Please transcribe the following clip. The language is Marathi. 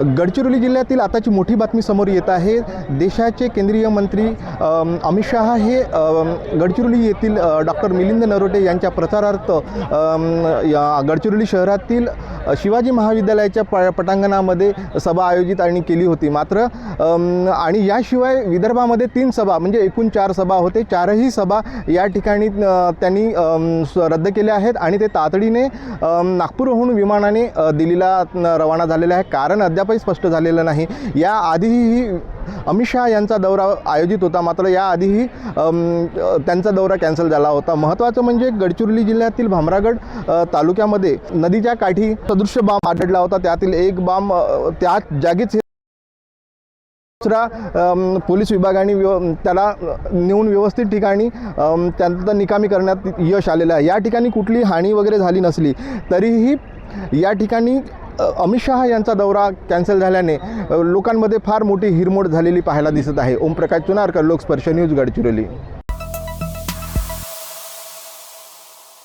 गडचिरोली जिल्ह्यातील आताची मोठी बातमी समोर येत आहे. देशाचे केंद्रीय मंत्री अमित शहा हे गडचिरोली येथील डॉक्टर मिलिंद नरोटे यांच्या प्रचारार्थ या गडचिरोली शहरातील शिवाजी महाविद्यालयाच्या प पटांगणामध्ये सभा आयोजित आणि केली होती. मात्र आणि याशिवाय विदर्भामध्ये तीन सभा म्हणजे एकूण चार सभा होते. चारही सभा या ठिकाणी त्यांनी स- रद्द केल्या आहेत आणि ते तातडीने नागपूरहून विमानाने दिल्लीला रवाना झालेले आहे कारण अद्यापही स्पष्ट झालेलं नाही. या आधीही अमित शहा यांचा दौरा आयोजित होता. मात्र याआधीही त्यांचा दौरा कॅन्सल झाला होता. महत्त्वाचं म्हणजे गडचिरोली जिल्ह्यातील भामरागड तालुक्यामध्ये नदीच्या काठी अदृश्य बाम आढळला होता. त्यातील एक बाम त्या जागीच दुसऱ्या दुसरा पोलीस विभागाने व्यव त्याला नेऊन व्यवस्थित ठिकाणी त्यांचा निकामी करण्यात यश आलेलं आहे. या ठिकाणी कुठली हानी वगैरे झाली नसली तरीही या ठिकाणी अमित शहा यांचा दौरा कॅन्सल झाल्याने लोकांमध्ये फार मोठी हिरमोड झालेली पाहायला दिसत आहे. ओमप्रकाश चुनारकर लोकस्पर्श न्यूज गडचिरोली